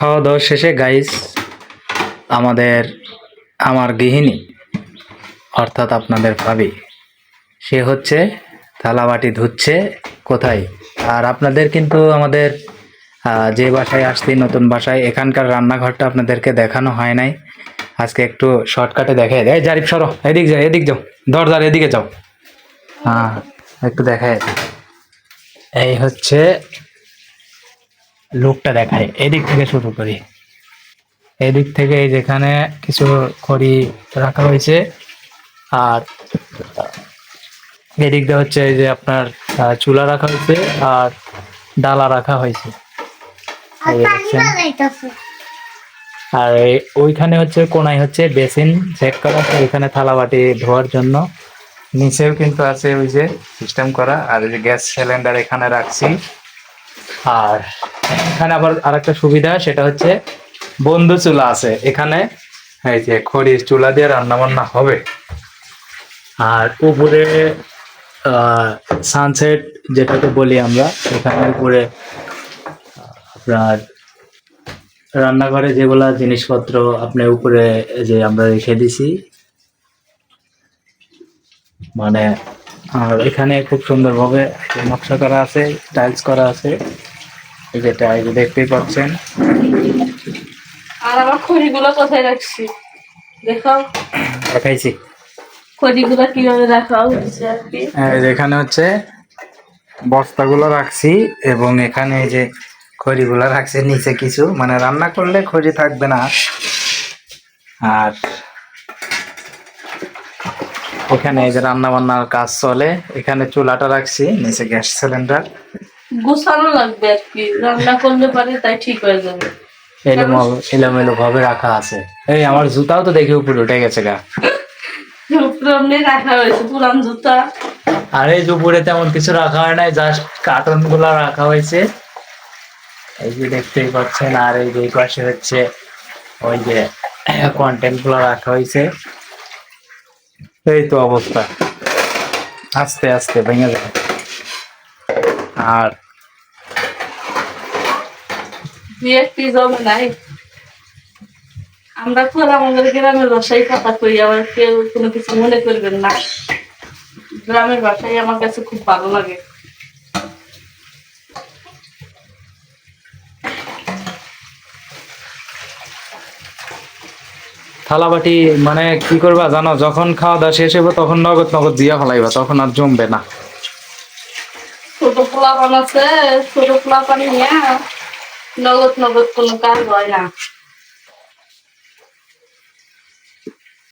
খাওয়া দাওয়া শেষে গাইস আমাদের, আমার গৃহিণী, অর্থাৎ আপনাদের ভাবি, সে হচ্ছে থালাবাটি ধুচ্ছে কোথায়? আর আপনাদের কিন্তু আমাদের যে বাসায় আসছি, নতুন বাসায়, এখানকার রান্নাঘরটা আপনাদেরকে দেখানো হয় নাই। আজকে একটু শর্টকাটে দেখে এই জারিফ, সরো, এদিক যাও এদিক যাও, দরজার এদিকে যাও। হ্যাঁ একটু দেখায় এই হচ্ছে লুকটা দেখায়। এদিক থেকে শুরু করি। এদিক থেকে যেখানে কিছু খড়ি রাখা হয়েছে আর এদিক দিয়ে হচ্ছে এই যে আপনার চুলা রাখা হয়েছে আর ডালা রাখা হয়েছে। আর ওইখানে হচ্ছে কোনায় হচ্ছে বেসিন সেট করা ওইখানে থালা বাটি ধোয়ার জন্য। নিচেও কিন্তু আছে ওই যে সিস্টেম করা আর এই যে গ্যাস সিলিন্ডার এখানে রাখছি। আর এখানে আবার আরেকটা সুবিধা, সেটা হচ্ছে বন্ধু চুলা আছে। এখানে এই যে খড়ি চুলা দিয়ে রান্না বান্না হবে। আর উপরে সানসেট যেটাকে বলি আমরা এখানে উপরে আপনার রান্নাঘরে যেগুলা জিনিসপত্র আপনি উপরে যে আমরা রেখে দিছি। মানে আর এখানে খুব সুন্দরভাবে নকশা করা আছে টাইলস করা আছে। যেটা এই যে দেখতেই পাচ্ছেন। আর আমার খড়িগুলো কোথায় রাখছি? দেখো দেখাইছি। খড়িগুলো কীভাবে রাখা হচ্ছে আর কি? এই যে এখানে হচ্ছে বস্তাগুলো রাখছি এবং এখানে এই যে খড়িগুলো রাখছি নিচে কিছু। মানে রান্না করলে খড়ি থাকবে না। আর এখানে এই যে রান্না বান্নার কাজ চলে। এখানে চুলাটা রাখছি নিচে গ্যাস সিলিন্ডার। গোছানো লাগবে আর কি। রান্না করলে পারে তাই ঠিক হয়ে যাবে। এলোমেলো এলোমেলো ভাবে রাখা আছে। এই আমার জুতাও তো দেখি উপরে উঠে গেছে গা। উপরে এমনি রাখা হয়েছে পুরান জুতা। আর উপরে তেমন কিছু রাখা হয় নাই জাস্ট কার্টনগুলা রাখা হয়েছে। এই যে দেখতেই পাচ্ছেন আর এই যে পাশে হচ্ছে ওই যে কন্টেন্টগুলো রাখা হয়েছে। এই তো অবস্থা। আস্তে আস্তে ভেঙে যাবে আর নাই। আমরা তো আমাদের গ্রামের বাসায় কথা কই আবার কেউ কোনো কিছু মনে করবেন না। গ্রামের বাসায় আমার কাছে খুব ভালো লাগে। থালাবাটি মানে কি করবা জানো যখন খাওয়া দাওয়া শেষ হবে তখন নগদ নগদ দিয়া ফেলাইবা তখন আর জমবে না। ছোট পোলা আছে ছোট পোলা পানি নিয়ে নগদ নগদ কোনো কাজ হয় না।